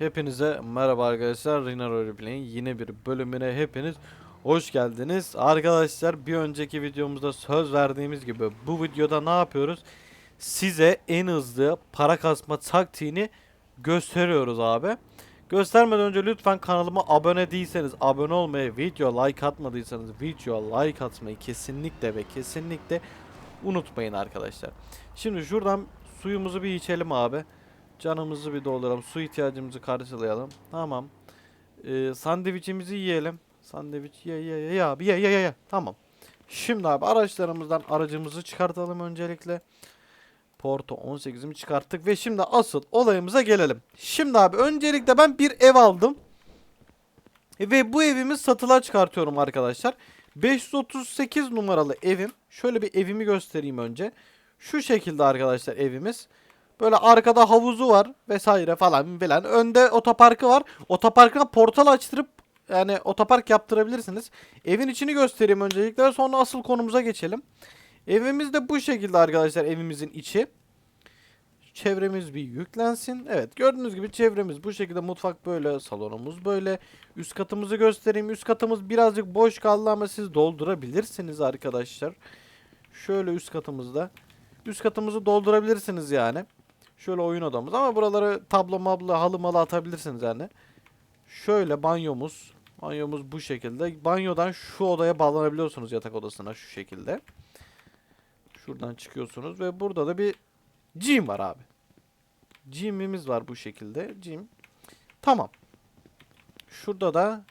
Hepinize merhaba arkadaşlar. Rina Roleplay'in yine bir bölümüne hepiniz hoş geldiniz. Arkadaşlar bir önceki videomuzda söz verdiğimiz gibi bu videoda ne yapıyoruz? Size en hızlı para kasma taktiğini gösteriyoruz abi. Göstermeden önce lütfen kanalıma abone değilseniz abone olmayı, video like atmadıysanız video like atmayı kesinlikle ve kesinlikle unutmayın arkadaşlar. Şimdi şuradan suyumuzu bir içelim abi. Canımızı bir dolduralım. Su ihtiyacımızı karşılayalım. Tamam. Ee, sandviçimizi yiyelim. Sandviç ye ye ye abi ye ye ye ye. Tamam. Şimdi abi araçlarımızdan aracımızı çıkartalım öncelikle. Porto 18'imi çıkarttık ve şimdi asıl olayımıza gelelim. Şimdi abi öncelikle ben bir ev aldım. Ve bu evimi satılığa çıkartıyorum arkadaşlar. 538 numaralı evim. Şöyle bir evimi göstereyim önce. Şu şekilde arkadaşlar evimiz. Böyle arkada havuzu var vesaire falan filan. Önde otoparkı var. Otoparkına portal açtırıp yani otopark yaptırabilirsiniz. Evin içini göstereyim öncelikle sonra asıl konumuza geçelim. Evimiz de bu şekilde arkadaşlar evimizin içi. Çevremiz bir yüklensin. Evet gördüğünüz gibi çevremiz bu şekilde mutfak böyle salonumuz böyle. Üst katımızı göstereyim. Üst katımız birazcık boş kaldı ama siz doldurabilirsiniz arkadaşlar. Şöyle üst katımızda. Üst katımızı doldurabilirsiniz yani. Şöyle oyun odamız ama buraları tablo mablo halı malı atabilirsiniz yani. Şöyle banyomuz. Banyomuz bu şekilde. Banyodan şu odaya bağlanabiliyorsunuz yatak odasına şu şekilde. Şuradan çıkıyorsunuz ve burada da bir gym var abi. Gym'imiz var bu şekilde. Gym. Tamam. Şurada da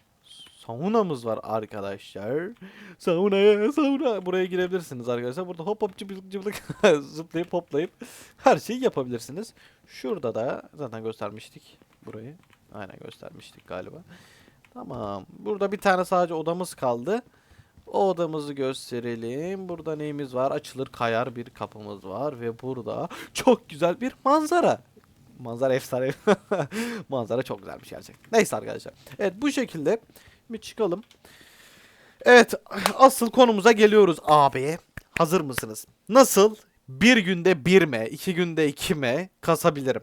saunamız var arkadaşlar. Saunaya sauna. Buraya girebilirsiniz arkadaşlar. Burada hop hop cıbılık cıbılık zıplayıp hoplayıp her şeyi yapabilirsiniz. Şurada da zaten göstermiştik burayı. Aynen göstermiştik galiba. Tamam. Burada bir tane sadece odamız kaldı. O odamızı gösterelim. Burada neyimiz var? Açılır kayar bir kapımız var ve burada çok güzel bir manzara. Manzara efsane. manzara çok güzelmiş gerçekten. Neyse arkadaşlar. Evet bu şekilde bir çıkalım. Evet asıl konumuza geliyoruz abi. Hazır mısınız? Nasıl bir günde bir m, iki günde iki m kasabilirim?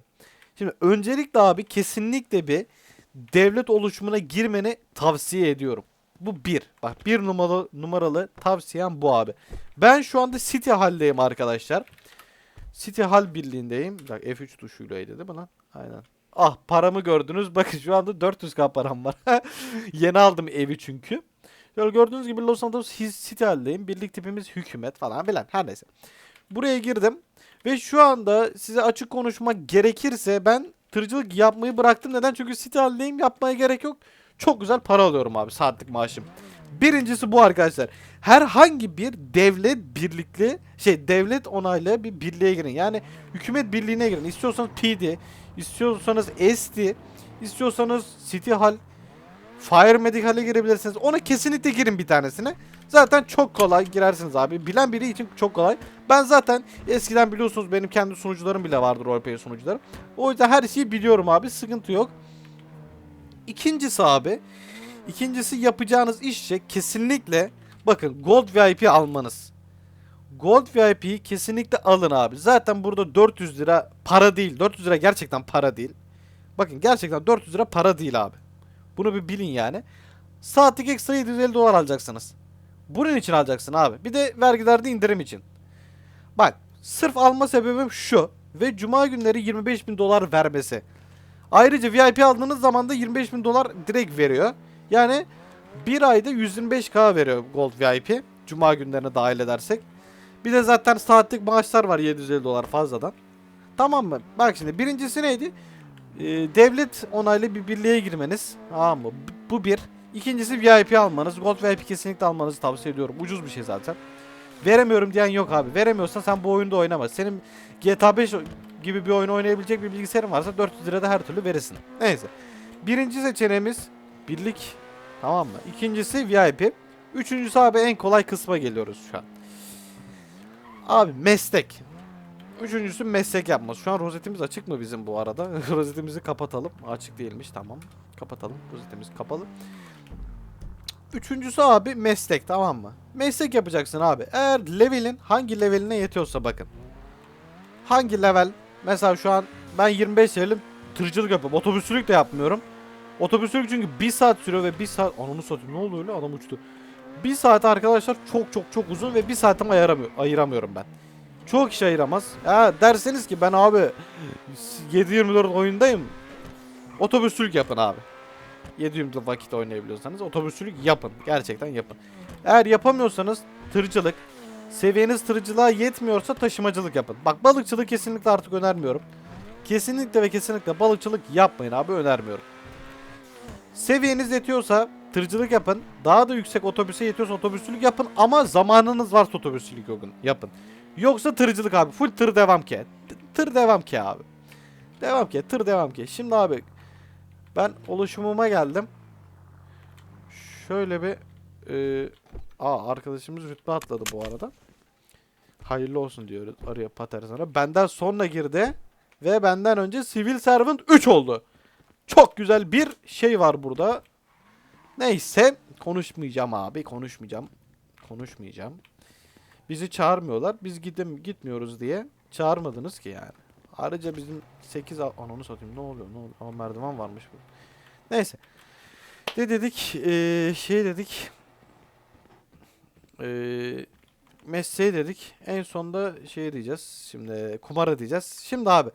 Şimdi öncelikle abi kesinlikle bir devlet oluşumuna girmeni tavsiye ediyorum. Bu bir. Bak bir numaralı numaralı tavsiyem bu abi. Ben şu anda City Hall'deyim arkadaşlar. City Hall birliğindeyim. Bak F3 tuşuylaydı değil mi? Aynen. Ah paramı gördünüz. Bakın şu anda 400k param var. Yeni aldım evi çünkü. Şöyle gördüğünüz gibi Los Santos City Hall'deyim. Birlik tipimiz hükümet falan filan. Her neyse. Buraya girdim. Ve şu anda size açık konuşmak gerekirse ben tırcılık yapmayı bıraktım. Neden? Çünkü City Hall'deyim. Yapmaya gerek yok. Çok güzel para alıyorum abi saatlik maaşım. Birincisi bu arkadaşlar. Herhangi bir devlet birlikli şey devlet onaylı bir birliğe girin. Yani hükümet birliğine girin. İstiyorsanız PD, istiyorsanız SD, istiyorsanız City Hall, Fire Medical'e girebilirsiniz. Ona kesinlikle girin bir tanesine. Zaten çok kolay girersiniz abi. Bilen biri için çok kolay. Ben zaten eskiden biliyorsunuz benim kendi sunucularım bile vardı roleplay sunucularım. O yüzden her şeyi biliyorum abi. Sıkıntı yok. İkincisi abi. İkincisi yapacağınız iş şey kesinlikle bakın Gold VIP almanız. Gold VIP'yi kesinlikle alın abi. Zaten burada 400 lira para değil. 400 lira gerçekten para değil. Bakın gerçekten 400 lira para değil abi. Bunu bir bilin yani. Saatlik ekstra 750 dolar alacaksınız. Bunun için alacaksın abi. Bir de vergilerde indirim için. Bak sırf alma sebebim şu. Ve cuma günleri 25 bin dolar vermesi. Ayrıca VIP aldığınız zaman da 25 bin dolar direkt veriyor. Yani bir ayda 125k veriyor Gold VIP. Cuma günlerine dahil edersek. Bir de zaten saatlik maaşlar var 750 dolar fazladan. Tamam mı? Bak şimdi birincisi neydi? Ee, devlet onaylı bir birliğe girmeniz. Tamam mı? Bu bir. İkincisi VIP almanız. Gold VIP kesinlikle almanızı tavsiye ediyorum. Ucuz bir şey zaten. Veremiyorum diyen yok abi. Veremiyorsan sen bu oyunda oynama. Senin GTA 5 gibi bir oyun oynayabilecek bir bilgisayarın varsa 400 lirada her türlü verirsin. Neyse. Birinci seçeneğimiz birlik. Tamam mı? İkincisi VIP. Üçüncüsü abi en kolay kısma geliyoruz şu an. Abi meslek. Üçüncüsü meslek yapması. Şu an rozetimiz açık mı bizim bu arada? Rozetimizi kapatalım. Açık değilmiş tamam. Kapatalım. Rozetimiz kapalı. Üçüncüsü abi meslek tamam mı? Meslek yapacaksın abi. Eğer levelin hangi leveline yetiyorsa bakın. Hangi level? Mesela şu an ben 25 levelim. tırcılık yapıyorum. Otobüsçülük de yapmıyorum. Otobüsçülük çünkü bir saat sürüyor ve bir saat... Ananı satayım ne oldu öyle adam uçtu. Bir saat arkadaşlar çok çok çok uzun ve bir saatimi ayıramıyor, ayıramıyorum ben. Çoğu kişi ayıramaz. Ya derseniz ki ben abi 7-24 oyundayım. Otobüsçülük yapın abi. 7-24 vakit oynayabiliyorsanız otobüsçülük yapın. Gerçekten yapın. Eğer yapamıyorsanız tırcılık, seviyeniz tırcılığa yetmiyorsa taşımacılık yapın. Bak balıkçılık kesinlikle artık önermiyorum. Kesinlikle ve kesinlikle balıkçılık yapmayın abi önermiyorum. Seviyeniz yetiyorsa tırcılık yapın. Daha da yüksek otobüse yetiyorsa otobüsçülük yapın ama zamanınız varsa otobüsçülük yapın. Yoksa tırcılık abi. Full tır devam ki. Tır devam ki abi. Devam ki. Tır devam ki. Şimdi abi ben oluşumuma geldim. Şöyle bir e, aa arkadaşımız rütbe atladı bu arada. Hayırlı olsun diyoruz. Araya pater sana. Benden sonra girdi ve benden önce Civil Servant 3 oldu. Çok güzel bir şey var burada. Neyse konuşmayacağım abi konuşmayacağım. Konuşmayacağım. Bizi çağırmıyorlar. Biz gidim gitmiyoruz diye çağırmadınız ki yani. Ayrıca bizim 8 al- ananı satayım ne oluyor ne oluyor? Ama merdiven varmış bu. Neyse. Ne dedik? Ee, şey dedik. Ee, mesleği dedik. En sonda şey diyeceğiz. Şimdi kumara diyeceğiz. Şimdi abi.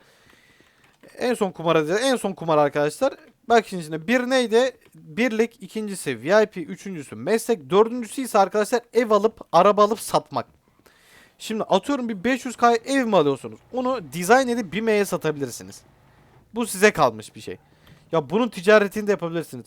En son kumara diyeceğiz. En son kumar arkadaşlar. Bak şimdi, şimdi bir neydi? Birlik, ikincisi VIP, üçüncüsü meslek, dördüncüsü ise arkadaşlar ev alıp, araba alıp satmak. Şimdi atıyorum bir 500k ev mi alıyorsunuz? Onu dizayn edip BİM'e satabilirsiniz. Bu size kalmış bir şey. Ya bunun ticaretini de yapabilirsiniz.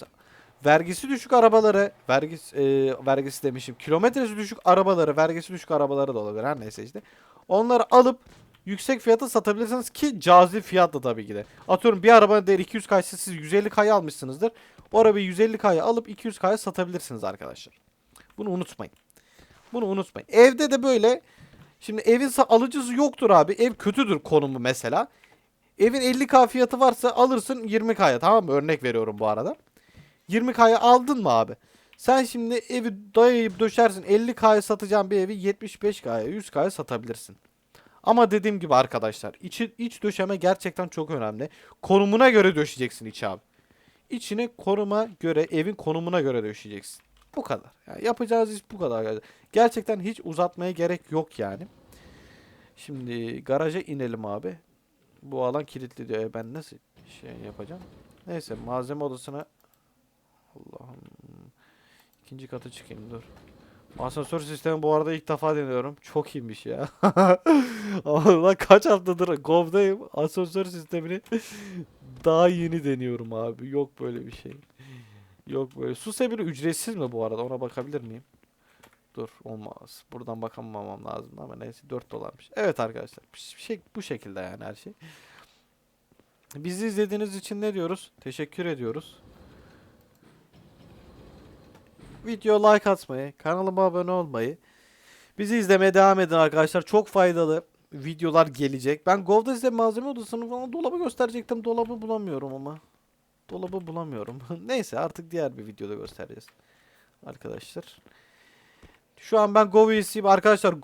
Vergisi düşük arabaları, vergisi, e, vergisi demişim. Kilometresi düşük arabaları, vergisi düşük arabaları da olabilir her neyse işte. Onları alıp yüksek fiyata satabilirsiniz ki cazip fiyatla tabii ki de. Atıyorum bir arabanın değeri 200k ise siz 150k'ya almışsınızdır. O arabayı 150k'ya alıp 200k'ya satabilirsiniz arkadaşlar. Bunu unutmayın. Bunu unutmayın. Evde de böyle Şimdi evin alıcısı yoktur abi. Ev kötüdür konumu mesela. Evin 50k fiyatı varsa alırsın 20k'ya tamam mı? Örnek veriyorum bu arada. 20k'ya aldın mı abi? Sen şimdi evi dayayıp döşersin 50k'ya satacağın bir evi 75k'ya 100k'ya satabilirsin. Ama dediğim gibi arkadaşlar içi, iç döşeme gerçekten çok önemli. Konumuna göre döşeyeceksin içi abi. İçine konuma göre evin konumuna göre döşeyeceksin. Bu kadar. Yani yapacağınız iş bu kadar. Gerçekten hiç uzatmaya gerek yok yani. Şimdi garaja inelim abi. Bu alan kilitli diyor. E ben nasıl şey yapacağım? Neyse malzeme odasına Allah'ım. İkinci katı çıkayım dur. Asansör sistemi bu arada ilk defa deniyorum. Çok iyiymiş ya. Allah kaç haftadır Gov'dayım. Asansör sistemini daha yeni deniyorum abi. Yok böyle bir şey. Yok böyle. Su sebiri ücretsiz mi bu arada? Ona bakabilir miyim? Dur olmaz. Buradan bakamamam lazım ama neyse 4 dolarmış. Evet arkadaşlar. Şey, bu şekilde yani her şey. Bizi izlediğiniz için ne diyoruz? Teşekkür ediyoruz. Video like atmayı, kanalıma abone olmayı, bizi izlemeye devam edin arkadaşlar. Çok faydalı videolar gelecek. Ben Gov'da size malzeme odasını falan dolabı gösterecektim. Dolabı bulamıyorum ama. Dolabı bulamıyorum. Neyse artık diğer bir videoda göstereceğiz. Arkadaşlar. Şu an ben Gov üyesiyim. Arkadaşlar